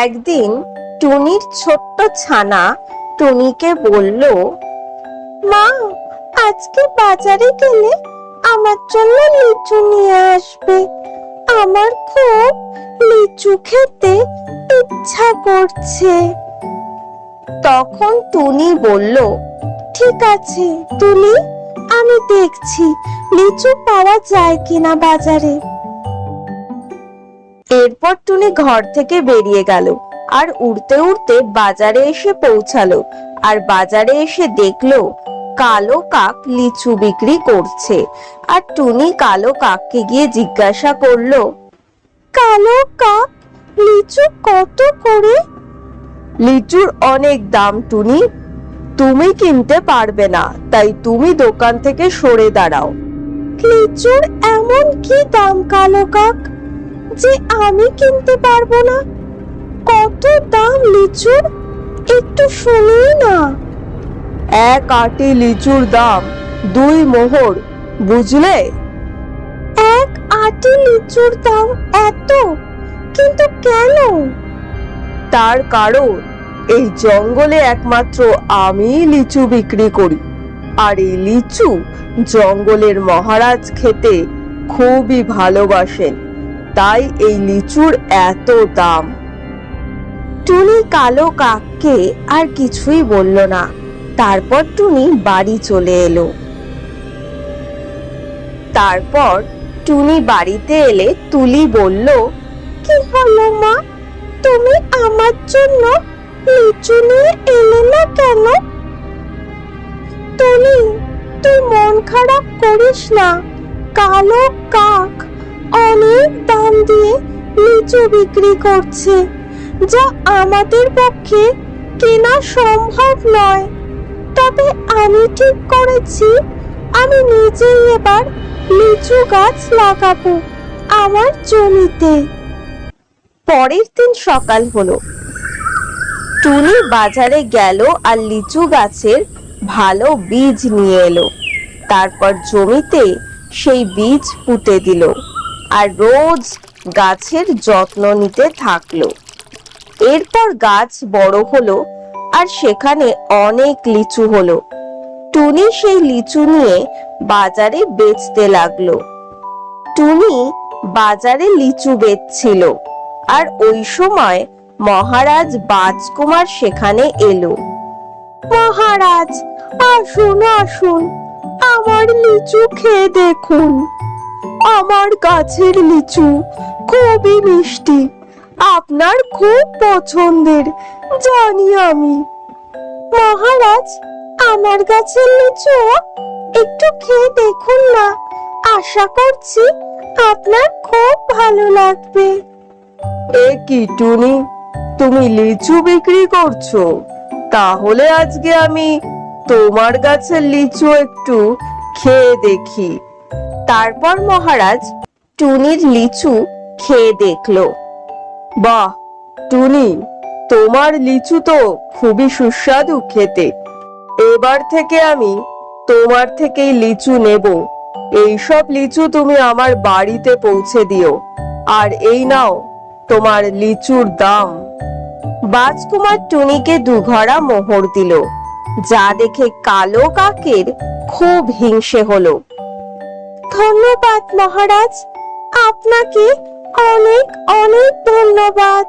একদিন টুনির ছোট্ট ছানা টুনিকে বলল, মা, আজকে বাজারে গেলে আমার জন্য লিচু নিয়ে আসবে। আমার খুব লিচু খেতে ইচ্ছা করছে। তখন টুনি বলল, ঠিক আছে টুনি, আমি দেখছি লিচু পাওয়া যায় কিনা বাজারে। এরপর টুনি ঘর থেকে বেরিয়ে গেল আর উড়তে উড়তে বাজারে এসে পৌঁছালো আর বাজারে এসে দেখল কালো কাক লিচু বিক্রি করছে। আর টুনি কালো কাককে গিয়ে জিজ্ঞাসা করল, কালো কাক, লিচু কত করে? লিচুর অনেক দাম, টুনি। তুমি কিনতে পারবে না, তাই তুমি দোকান থেকে সরে দাঁড়াও। লিচুর এমন কি দাম, কালো কাক? যে আমি কিনতে পারব না। কত দাম লিচুর? একটু শুনি না। এক আটি লিচুর দাম দুই মোহর বুঝলে? এক আটি লিচুর দাম এত? কিন্তু কেন? তার কারণ এই জঙ্গলে একমাত্র আমি লিচু বিক্রি করি। আর এই লিচু জঙ্গলের মহারাজ খেতে খুবই ভালোবাসেন। তাই এই লিচুর এত দাম। টুনি কালো কাককে আর কিছুই বলল না। তারপর টুনি বাড়ি চলে এলো। তারপর টুনি বাড়িতে এলে তুলি বলল, কি হলো মা? তুমি আমার জন্য লিচু নিয়ে এলে না কেন? তুলি তুই মন খারাপ করিস না। কালো কাক অনেক দাম দিয়ে লিচু বিক্রি করছে, যা আমাদের পক্ষে কেনা সম্ভব নয়। তবে আমি ঠিক করেছি, আমি নিজেই এবার লিচু গাছ লাগাবো আমার জমিতে। পরের দিন সকাল হলো। টুনি বাজারে গেল আর লিচু গাছের ভালো বীজ নিয়ে এলো। তারপর জমিতে সেই বীজ পুঁতে দিল। আর রোজ গাছের যত্ন নিতে থাকল। এরপর গাছ বড় হলো আর সেখানে অনেক লিচু হলো। টুনি সেই লিচু নিয়ে বাজারে বেচতে লাগল। টুনি বাজারে লিচু বেচছিল আর ওই সময় মহারাজ বাজকুমার সেখানে এলো। মহারাজ, আসুন আসুন, আমার লিচু খেয়ে দেখুন। আমার গাছের লিচু, খুবই মিষ্টি। আপনার খুব পছন্দের, জানি আমি। মহারাজ, আমার গাছের লিচু? একটু খেয়ে দেখুন না। আশা করছি আপনার খুব ভালো লাগবে। এ কি টুনি? তুমি লিচু বিক্রি করছ। তাহলে আজকে আমি তোমার গাছের লিচু একটু খেয়ে দেখি। তারপর মহারাজ টুনির লিচু খেয়ে দেখল। বাহ, টুনি, তোমার লিচু তো খুবই সুস্বাদু খেতে। এবার থেকে আমি তোমার থেকেই লিচু নেব। এইসব লিচু তুমি আমার বাড়িতে পৌঁছে দিও। আর এই নাও তোমার লিচুর দাম। বাজকুমার টুনিকে দুঘরা মোহর দিল। যা দেখে কালো কাকের খুব হিংসে হলো। ধন্যবাদ, মহারাজ। আপনাকে অনেক অনেক ধন্যবাদ।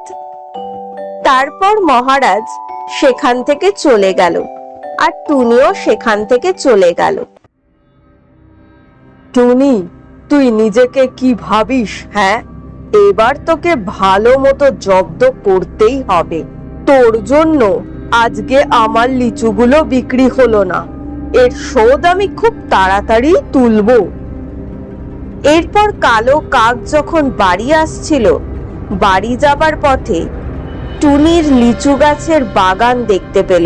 তারপর মহারাজ সেখান থেকে চলে গেল, আর টুনিও সেখান থেকে চলে গেল। টুনি, তুই নিজেকে কি ভাবিস হ্যাঁ? এবার তোকে ভালো মতো জব্দ করতেই হবে। তোর জন্য আজকে আমার লিচুগুলো বিক্রি হলো না। এর শোধ আমি খুব তাড়াতাড়ি তুলবো। এরপর কালো কাক যখন বাড়ি আসছিল, বাড়ি যাবার পথে টুনির লিচু গাছের বাগান দেখতে পেল।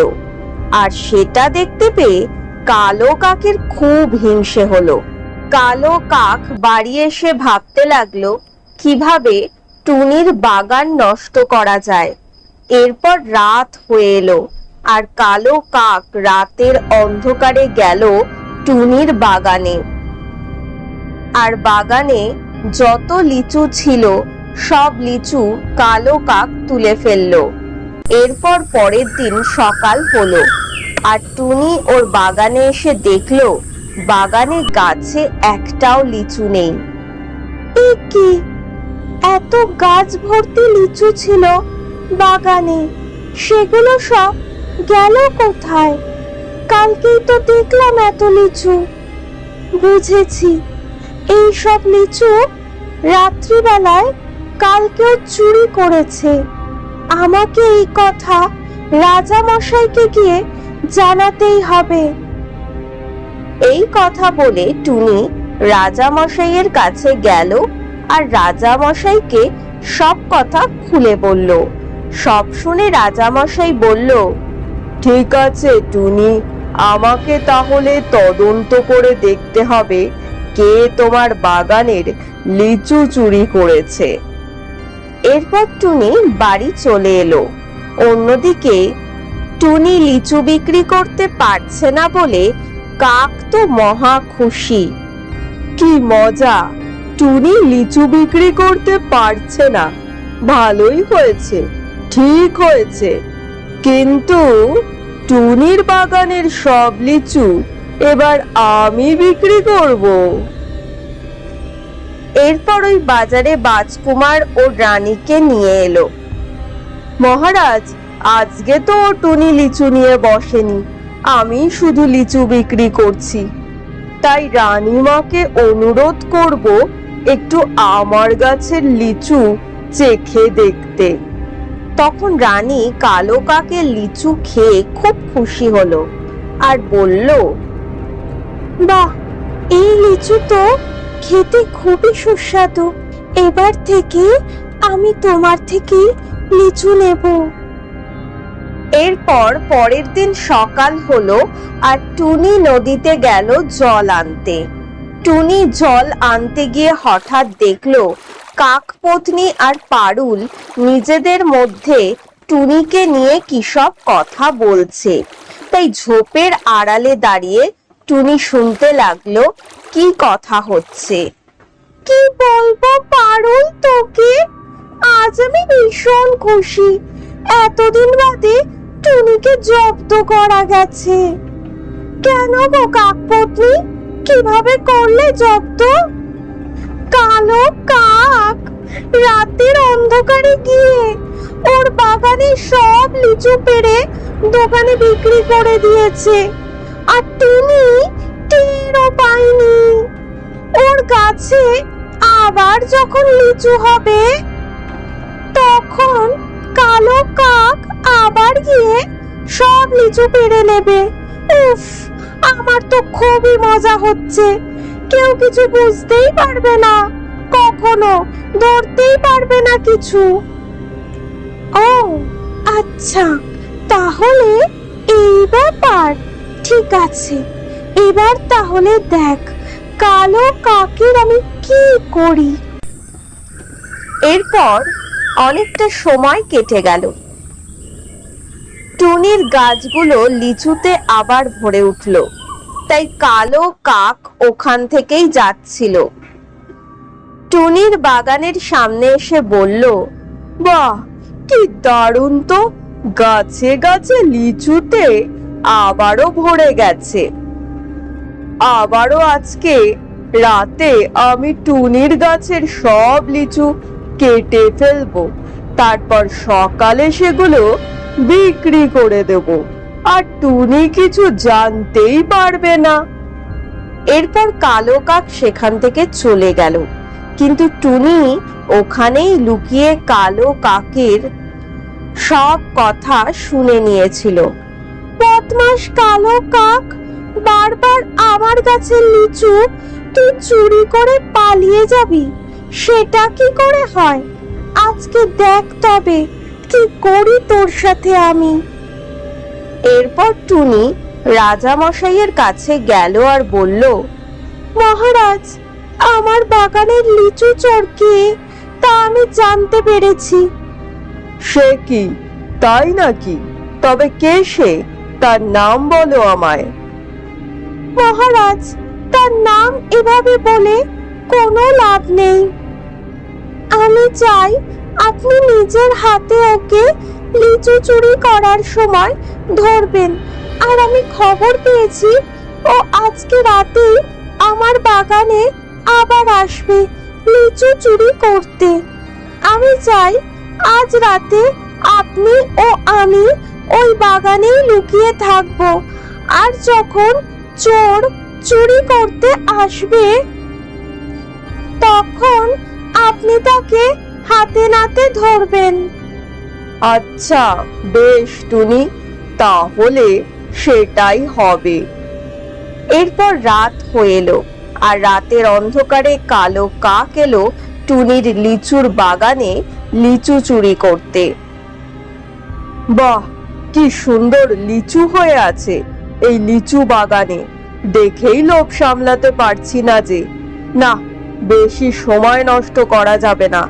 আর সেটা দেখতে পেয়ে কালো কাকের খুব হিংসে হলো। কালো কাক বাড়ি এসে ভাবতে লাগল, কীভাবে টুনির বাগান নষ্ট করা যায়। এরপর রাত হয়ে এলো, আর কালো কাক রাতের অন্ধকারে গেল টুনির বাগানে। আর বাগানে যত লিচু ছিল, সব লিচু কালো কাক তুলে ফেলল। এরপর পরের দিন সকাল হলো, আর টুনি ওর বাগানে এসে দেখল, বাগানে গাছে একটাও লিচু নেই। কি? এত গাছ ভর্তি লিচু ছিল বাগানে, সেগুলো সব গেল কোথায়? কালকেই তো দেখলাম এত লিচু। বুঝেছি। এই সব লিচু রাত্রিবেলায় কালকেও চুরি করেছে। আমাকে এই কথা রাজা মশাইকে গিয়ে জানাতেই হবে। এই কথা বলে টুনি রাজা মশাইয়ের কাছে গেল আর রাজা মশাইকে সব কথা খুলে বলল। সব শুনে রাজা মশাই বলল, ঠিক আছে টুনি, আমাকে তাহলে তদন্ত করে দেখতে হবে কে তোমার বাগানের লিচু চুরি করেছে। এরপর টুনি বাড়ি চলে এলো। অন্যদিকে টুনি লিচু বিক্রি করতে পারছে না বলে কাক তো মহা খুশি। কি মজা, টুনি লিচু বিক্রি করতে পারছে না। ভালোই হয়েছে, ঠিক হয়েছে। কিন্তু টুনির বাগানের সব লিচু এবার আমি বিক্রি করব। এরপর ওই বাজারে বাজকুমার ও রানীকে নিয়ে এলো। মহারাজ, আজকে তো টুনি লিচু নিয়ে বসেনি। আমি শুধু লিচু বিক্রি করছি। তাই রানীমাকে অনুরোধ করব একটু আমার গাছের লিচু চেখে দেখতে। তখন রানী কালো কাকে লিচু খেয়ে খুব খুশি হলো আর বলল বাহ এই লিচু তো খেতে খুবই সুস্বাদু। এবার থেকে আমি তোমার থেকে লিচু নেব। এরপর পরের দিন সকাল হলো আর টুনি নদীতে গেল জল আনতে। টুনি জল আনতে গিয়ে হঠাৎ দেখল কাকপত্নী আর পারুল নিজেদের মধ্যে টুনিকে নিয়ে কি সব কথা বলছে। তাই ঝোপের আড়ালে দাঁড়িয়ে টুনি শুনতে লাগল, কি কথা হচ্ছে? কি বলব পারুল তোকে? আজ আমি ভীষণ খুশি। এতদিন বাদে টুনিকে জব্দ করা গেছে। কেন গো কাকপত্নী? কীভাবে করলে জব্দ? কালো কাক, রাতের অন্ধকারে গিয়ে ওর বাগানে সব লিচু পেড়ে দোকানে বিক্রি করে দিয়েছে। আর টুনি টেরও পায়নি ওর গাছে আবার যখন লিচু হবে, তখন কালো কাক আবার গিয়ে সব লিচু পেড়ে নেবে। উফ, আমার তো খুবই মজা হচ্ছে। কেউ কিছু বুঝতেই পারবে না, কখনো ধরতেই পারবে না কিছু। ও আচ্ছা তাহলে এই ব্যাপার। ঠিক আছে। এবার তাহলে দেখ, কালো কাকের আমি কি করি? এরপর অনেকটা সময় কেটে গেল। টুনির গাছগুলো লিচুতে আবার ভরে উঠল। তাই কালো কাক ওখান থেকেই যাচ্ছিল। টুনির বাগানের সামনে এসে বলল, বাহ, কি দারুণ তো! গাছে গাছে লিচুতে আবারও ভরে গেছে। আবারও আজকে রাতে আমি টুনির গাছের সব লিচু কেটে ফেলব। তারপর সকালে সেগুলো বিক্রি করে দেব। আর টুনি কিছু জানতেই পারবে না। এরপর কালো কাক সেখান থেকে চলে গেল। কিন্তু টুনি ওখানেই লুকিয়ে কালো কাকের সব কথা শুনে নিয়েছিল। বদমাস কালো কাক, বারবার আমার গাছের লিচু, তুই চুরি করে পালিয়ে যাবি, সেটা কি করে হয়? আজকে দেখ তবে, কি করি তোর সাথে আমি? এরপর টুনি রাজা মশাইয়ের কাছে গেল আর বলল, মহারাজ, আমার বাগানের লিচু চরকে তা আমি জানতে পেরেছি। সে কি? তাই নাকি? তবে কে সে? তার নাম বলো আমায়। মহারাজ, তার নাম এভাবে বলে কোনো লাভ নেই। আমি চাই আপনি নিজের হাতে ওকে লিচু চুরি করার সময় ধরবেন। আর আমি খবর পেয়েছি ও আজকে রাতেই আমার বাগানে আবার আসবে লিচু চুরি করতে। আমি চাই আজ রাতে আপনি ও ওই বাগানেই লুকিয়ে থাকব। আর যখন চোর চুরি করতে আসবে, তখন আপনি তাকে হাতে নাতে ধরবেন। আচ্ছা বেশ টুনি, তাহলে সেটাই হবে। এরপর রাত হয়ে এলো, আর রাতের অন্ধকারে কালো কাক এলো টুনির লিচুর বাগানে লিচু চুরি করতে। বাহ কি সুন্দর লিচু হয়ে আছে। এই লিচু বাগানে দেখেই লোভ সামলাতে পারছি না যে। না, বেশি সময় নষ্ট করা যাবে না।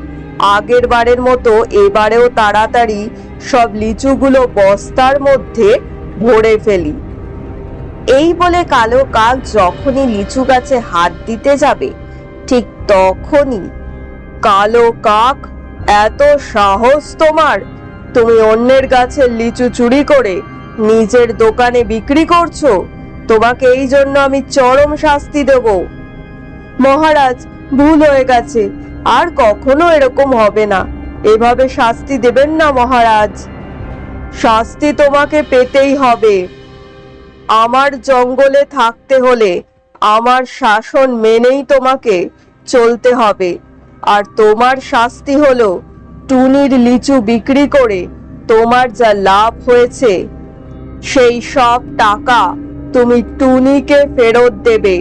আগের বারের মতো এবারেও তাড়াতাড়ি সব লিচুগুলো বস্তার মধ্যে ভরে ফেলি। এই বলে কালো কাক যখনই লিচু গাছে হাত দিতে যাবে, ঠিক তখনই কালো কাক এত সাহস তোমার তুমি অন্যের গাছের লিচু চুরি করে নিজের দোকানে বিক্রি করছ? তোমাকে এই জন্য আমি চরম শাস্তি দেব। মহারাজ, ভুল হয়ে গেছে। আর কখনো এরকম হবে না। এভাবে শাস্তি দেবেন না মহারাজ। শাস্তি তোমাকে পেতেই হবে। আমার জঙ্গলে থাকতে হলে আমার শাসন মেনেই তোমাকে চলতে হবে। আর তোমার শাস্তি হলো টুনির লিচু বিক্রি করে তোমার যা লাভ হয়েছে, সেই সব টাকা তুমি টুনিকে ফেরত দেবে।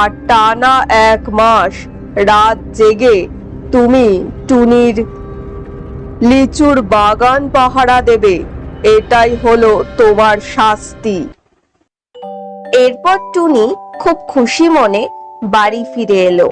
আর টানা এক মাস রাত জেগে তুমি টুনির লিচুর বাগান পাহারা দেবে। এটাই হলো তোমার শাস্তি। এরপর টুনি খুব খুশি মনে বাড়ি ফিরে এলো।